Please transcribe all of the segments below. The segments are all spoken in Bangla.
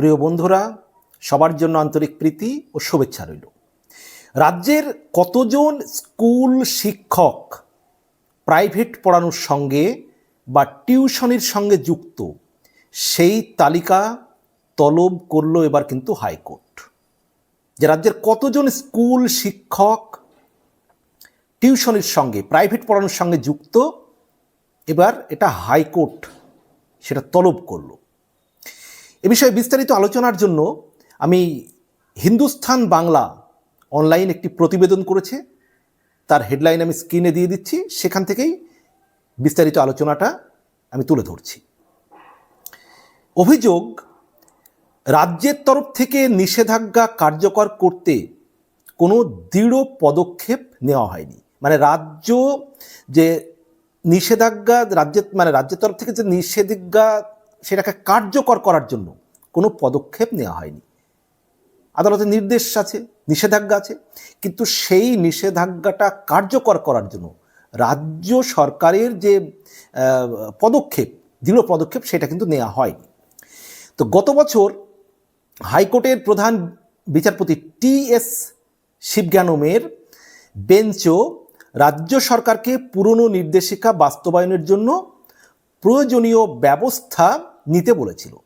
প্রিয় বন্ধুরা, সবার জন্য আন্তরিক প্রীতি ও শুভেচ্ছা রইল। রাজ্যের কতজন স্কুল শিক্ষক প্রাইভেট পড়ানোর সঙ্গে বা টিউশনির সঙ্গে যুক্ত, সেই তালিকা তলব করল এবার কিন্তু হাইকোর্ট। যে রাজ্যের কতজন স্কুল শিক্ষক টিউশনির সঙ্গে, প্রাইভেট পড়ানোর সঙ্গে যুক্ত, এবার এটা হাইকোর্ট সেটা তলব করল। এ বিষয়ে বিস্তারিত আলোচনার জন্য আমি হিন্দুস্থান বাংলা অনলাইন একটি প্রতিবেদন করেছে। তার হেডলাইন আমি স্ক্রিনে দিয়ে দিচ্ছি। সেখান থেকেই বিস্তারিত আলোচনাটা আমি তুলে ধরছি। অভিযোগ, রাজ্যের তরফ থেকে নিষেধাজ্ঞা কার্যকর করতে কোনো দৃঢ় পদক্ষেপ নেওয়া হয়নি। মানে রাজ্য যে নিষেধাজ্ঞা, রাজ্যের মানে রাজ্যের তরফ থেকে যে নিষেধাজ্ঞা সেটাকে কার্যকর করার জন্য কোনো পদক্ষেপ নেওয়া হয়নি। আদালতের নির্দেশ আছে, নিষেধাজ্ঞা আছে, কিন্তু সেই নিষেধাজ্ঞাটা কার্যকর করার জন্য রাজ্য সরকারের যে পদক্ষেপ, দৃঢ় পদক্ষেপ সেটা কিন্তু নেওয়া হয়নি। তো গত বছর হাইকোর্টের প্রধান বিচারপতি টি এস শিবজ্ঞানমের বেঞ্চও রাজ্য সরকারকে পুরনো নির্দেশিকা বাস্তবায়নের জন্য প্রয়োজনীয় ব্যবস্থা নিতে বলেছিল।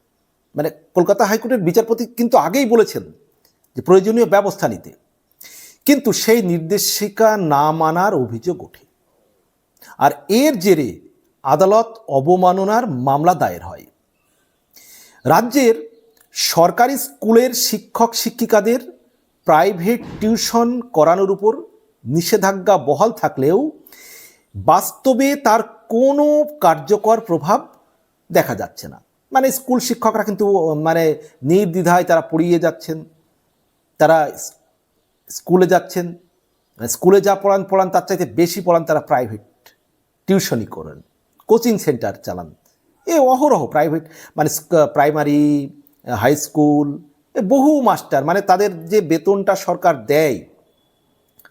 মানে কলকাতা হাইকোর্টের বিচারপতি কিন্তু আগেই বলেছেন যে প্রয়োজনীয় ব্যবস্থা নিতে। কিন্তু সেই নির্দেশিকা না মানার অভিযোগ ওঠে। আর এর জেরে আদালত অবমাননার মামলা দায়ের হয়। রাজ্যের সরকারি স্কুলের শিক্ষক শিক্ষিকাদের প্রাইভেট টিউশন করানোর উপর নিষেধাজ্ঞা বহাল থাকলেও বাস্তবে তার কোনো কার্যকর প্রভাব দেখা যাচ্ছে না। মানে স্কুল শিক্ষকরা কিন্তু মানে নির্দ্বিধায় তারা পড়িয়ে যাচ্ছেন। তারা স্কুলে যাচ্ছেন। স্কুলে যা পড়ান পড়ান, তার চাইতে বেশি পড়ান তারা প্রাইভেট টিউশনই করেন। কোচিং সেন্টার চালান। এ অহরহ প্রাইভেট মানে প্রাইমারি হাই স্কুল বহু মাস্টার মানে তাদের যে বেতনটা সরকার দেয়,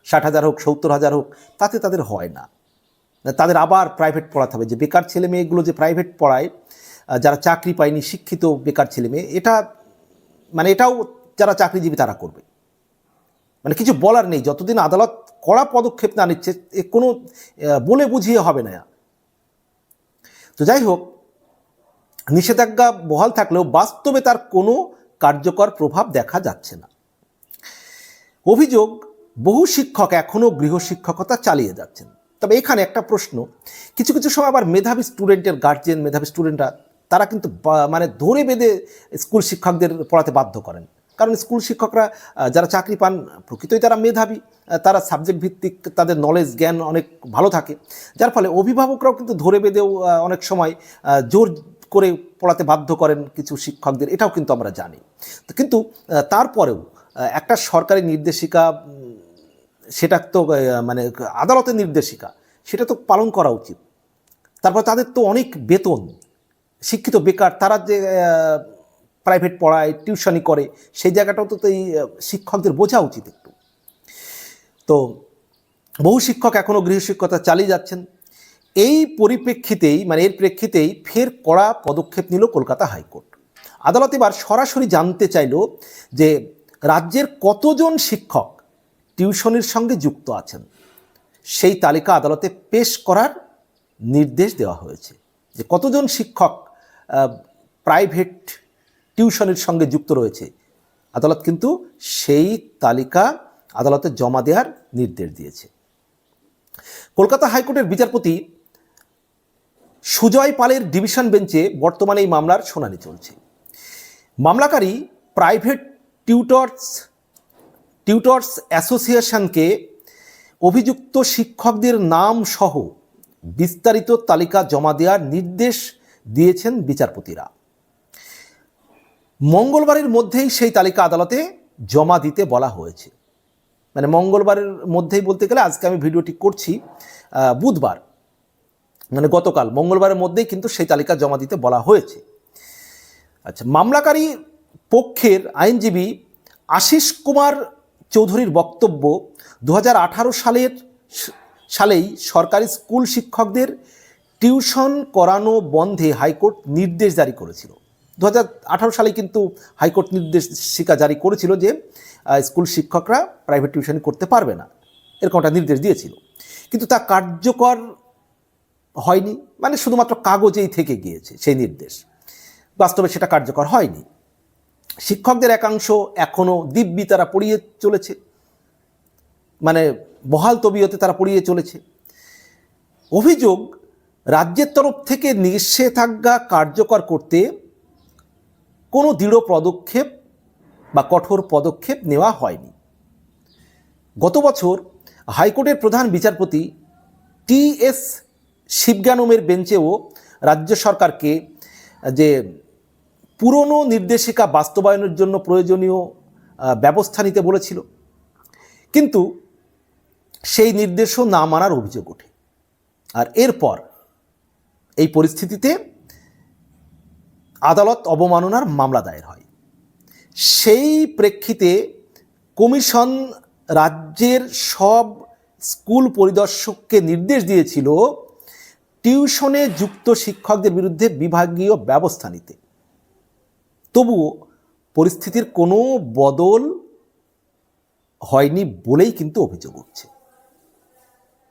ষাট হাজার হোক, সত্তর হাজার হোক, তাতে তাদের হয় না। তাদের আবার প্রাইভেট পড়াতে হবে। যে বেকার ছেলে মেয়েগুলো যে প্রাইভেট পড়ায় যারা চাকরি পায়নি, শিক্ষিত বেকার ছেলে মেয়ে, এটা মানে এটাও যারা চাকরিজীবী তারা করবে। মানে কিছু বলার নেই, যতদিন আদালত কড়া পদক্ষেপ না নিচ্ছে কোনো বলে বুঝিয়ে হবে না। তো যাই হোক, নিষেধাজ্ঞা বহাল থাকলেও বাস্তবে তার কোনো কার্যকর প্রভাব দেখা যাচ্ছে না। অভিযোগ, বহু শিক্ষক এখনও গৃহশিক্ষকতা চালিয়ে যাচ্ছেন। তবে এখানে একটা প্রশ্ন, কিছু কিছু সময় আবার মেধাবী স্টুডেন্টের গার্জেন মেধাবী স্টুডেন্টরা তারা কিন্তু মানে ধরে বেঁধে স্কুল শিক্ষকদের পড়াতে বাধ্য করেন। কারণ স্কুল শিক্ষকরা যারা চাকরি পান, প্রকৃতই তারা মেধাবী তারা সাবজেক্ট ভিত্তিক তাদের নলেজ জ্ঞান অনেক ভালো থাকে। যার ফলে অভিভাবকরাও কিন্তু ধরে বেঁধেও অনেক সময় জোর করে পড়াতে বাধ্য করেন কিছু শিক্ষকদের, এটাও কিন্তু আমরা জানি। কিন্তু তারপরেও একটা সরকারি নির্দেশিকা সেটা তো মানে আদালতের নির্দেশিকা, সেটা তো পালন করা উচিত। তারপর তাদের তো অনেক বেতন শিক্ষিত বেকার, তারা যে প্রাইভেট পড়ায় টিউশনি করে, সেই জায়গাটাও তো এই শিক্ষকদের বোঝা উচিত একটু। তো, বহু শিক্ষক এখনও গৃহশিক্ষকতা চালিয়ে যাচ্ছেন। এই পরিপ্রেক্ষিতেই মানে এর প্রেক্ষিতেই ফের কড়া পদক্ষেপ নিল কলকাতা হাইকোর্ট। আদালত এবার সরাসরি জানতে চাইল যে, রাজ্যের কতজন শিক্ষক টিউশনির সঙ্গে যুক্ত আছেন? সেই তালিকা আদালতে পেশ করার নির্দেশ দেওয়া হয়েছে যে, কতজন শিক্ষক প্রাইভেট টিউশনের সঙ্গে যুক্ত রয়েছে। আদালত কিন্তু সেই তালিকা আদালতে জমা দেওয়ার নির্দেশ দিয়েছে। কলকাতা হাইকোর্টের বিচারপতি সুজয় পালের ডিভিশন বেঞ্চে বর্তমানে এই মামলার শুনানি চলছে। মামলাকারী প্রাইভেট টিউটর্স টিউটর্স অ্যাসোসিয়েশনকে অভিযুক্ত শিক্ষকদের নাম সহ বিস্তারিত তালিকা জমা দেওয়ার নির্দেশ দিয়েছেন বিচারপতিরা। মঙ্গলবারের মধ্যেই সেই তালিকা আদালতে জমা দিতে বলা হয়েছে। মানে মঙ্গলবারের মধ্যেই বলতে গেলে আজকে আমি ভিডিওটি করছি বুধবার। মানে গতকাল, মঙ্গলবারের মধ্যেই কিন্তু সেই তালিকা জমা দিতে বলা হয়েছে। আচ্ছা মামলাকারী পক্ষের আইনজীবী আশিস কুমার চৌধুরীর বক্তব্য দু হাজার আঠারো সালের সালেই সরকারি স্কুল শিক্ষকদের টিউশন করানো বন্ধে হাইকোর্ট নির্দেশ জারি করেছিল। দু হাজার আঠারো সালে কিন্তু হাইকোর্ট নির্দেশিকা জারি করেছিল যে স্কুল শিক্ষকরা প্রাইভেট টিউশন করতে পারবে না। এরকম একটা নির্দেশ দিয়েছিল। কিন্তু তা কার্যকর হয়নি মানে শুধুমাত্র কাগজেই থেকে গিয়েছে সেই নির্দেশ। বাস্তবে সেটা কার্যকর হয়নি। শিক্ষকদের একাংশ এখনও দিব্যি তারা পড়িয়ে চলেছে। মানে বহাল তবিয়তে তারা পড়িয়ে চলেছে। অভিযোগ রাজ্যের তরফ থেকে নিষেধাজ্ঞা কার্যকর করতে কোনো দৃঢ় পদক্ষেপ বা কঠোর পদক্ষেপ নেওয়া হয়নি। গত বছর হাইকোর্টের প্রধান বিচারপতি টি এস শিবজ্ঞানমের বেঞ্চেও রাজ্য সরকারকে যে পুরনো নির্দেশিকা বাস্তবায়নের জন্য প্রয়োজনীয় ব্যবস্থা নিতে বলেছিল। কিন্তু সেই নির্দেশও না মানার অভিযোগ ওঠে। আর এরপর এই পরিস্থিতিতে আদালত অবমাননার মামলা দায়ের হয়। সেই প্রেক্ষিতে কমিশন রাজ্যের সব স্কুল পরিদর্শককে নির্দেশ দিয়েছিল টিউশনে যুক্ত শিক্ষকদের বিরুদ্ধে বিভাগীয় ব্যবস্থা নিতে। তবুও পরিস্থিতির কোনো বদল হয়নি বলেই কিন্তু অভিযোগ উঠছে।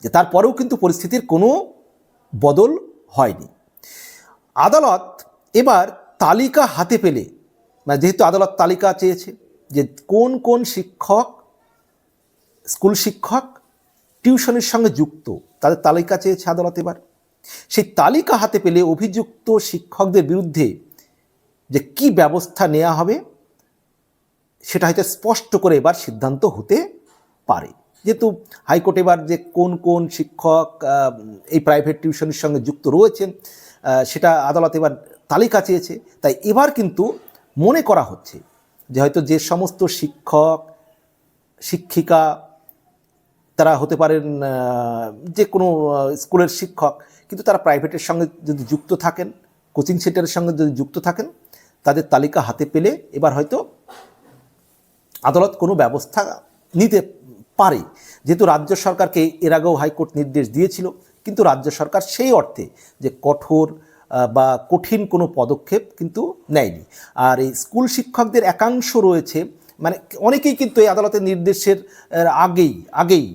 যে তারপরেও কিন্তু পরিস্থিতির কোনো বদল হয়নি। আদালত এবার তালিকা হাতে পেলে মানে যেহেতু আদালত তালিকা চেয়েছে যে কোন কোন শিক্ষক, স্কুল শিক্ষক টিউশনের সঙ্গে যুক্ত, তাদের তালিকা চেয়েছে আদালত এবার। সেই তালিকা হাতে পেলে অভিযুক্ত শিক্ষকদের বিরুদ্ধে যে কি ব্যবস্থা নেওয়া হবে, সেটা হয়তো স্পষ্ট করে এবার সিদ্ধান্ত হতে পারে। যেহেতু হাইকোর্ট এবার যে কোন কোন শিক্ষক এই প্রাইভেট টিউশনের সঙ্গে যুক্ত রয়েছেন সেটা আদালত এবার তালিকা চেয়েছে। তাই এবার কিন্তু মনে করা হচ্ছে যে হয়তো যে সমস্ত শিক্ষক, শিক্ষিকা তারা হতে পারেন যে কোনো স্কুলের শিক্ষক, কিন্তু তারা প্রাইভেটের সঙ্গে যদি যুক্ত থাকেন কোচিং সেন্টারের সঙ্গে যদি যুক্ত থাকেন, তাদের তালিকা হাতে পেলে এবার হয়তো আদালত কোনো ব্যবস্থা নিতে পারে। যেহেতু রাজ্য সরকারকে এর আগেও হাইকোর্ট নির্দেশ দিয়েছিল, কিন্তু রাজ্য সরকার সেই অর্থে যে কঠোর বা কঠিন কোনো পদক্ষেপ কিন্তু নেয়নি। আর এই স্কুল শিক্ষকদের একাংশ রয়েছে মানে অনেকেই কিন্তু এই আদালতের নির্দেশের আগেই আগেই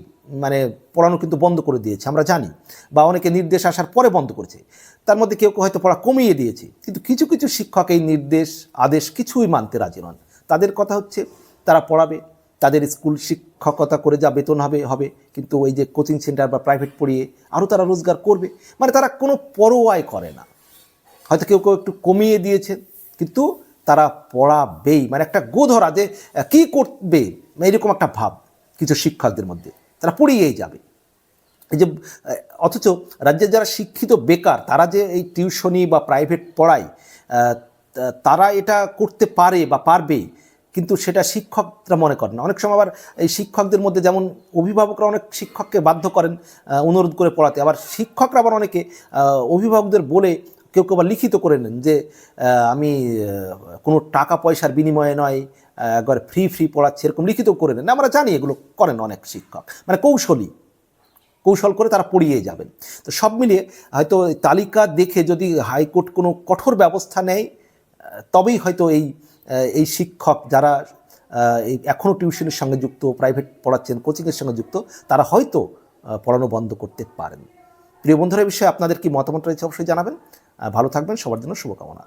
মানে পড়ানো কিন্তু বন্ধ করে দিয়েছে, আমরা জানি, বা অনেকে নির্দেশ আসার পরে বন্ধ করেছে। তার মধ্যে কেউ কেউ হয়তো পড়া কমিয়ে দিয়েছে, কিন্তু কিছু কিছু শিক্ষক এই নির্দেশ, আদেশ কিছুই মানতে রাজি নন। তাদের কথা হচ্ছে, তারা পড়াবে তাদের স্কুল শিক্ষকতা করে যা বেতন হবে হবে। কিন্তু ওই যে কোচিং সেন্টার বা প্রাইভেট পড়িয়ে আরও তারা রোজগার করবে। মানে তারা কোনো পরোয়াই করে না। হয়তো কেউ কেউ একটু কমিয়ে দিয়েছে কিন্তু তারা পড়াবেই। মানে একটা গোধরা যে, কী করবে? এরকম একটা ভাব কিছু শিক্ষকদের মধ্যে। তারা পড়িয়েই যাবে। এই যে, অথচ রাজ্যের যারা শিক্ষিত বেকার, তারা যে এই টিউশনি বা প্রাইভেট পড়ায় তারা এটা করতে পারে বা পারবে কিন্তু সেটা শিক্ষকরা মনে করেন না। অনেক সময় আবার এই শিক্ষকদের মধ্যে যেমন অভিভাবকরা অনেক শিক্ষককে বাধ্য করেন অনুরোধ করে পড়াতে। আবার শিক্ষকরা আবার অনেকে অভিভাবকদের বলে কেউ কেউ আবার লিখিত করে নেন যে আমি কোনো টাকা পয়সার বিনিময়ে নয় একবার ফ্রি ফ্রি পড়াচ্ছি, এরকম লিখিত করে নেন আমরা জানি এগুলো করেন অনেক শিক্ষক। মানে কৌশলী। কৌশল করে তারা পড়িয়ে যাবেন। তো সব মিলিয়ে হয়তো তালিকা দেখে যদি হাইকোর্ট কোনো কঠোর ব্যবস্থা নেয় তবেই হয়তো এই এই শিক্ষক যারা এখনও টিউশনের সঙ্গে যুক্ত প্রাইভেট পড়াচ্ছেন কোচিংয়ের সঙ্গে যুক্ত, তারা হয়তো পড়ানো বন্ধ করতে পারেন। প্রিয় বন্ধুরা বিষয়ে আপনাদের কি মতামত রয়েছে অবশ্যই জানাবেন। ভালো থাকবেন, সবার জন্য শুভকামনা।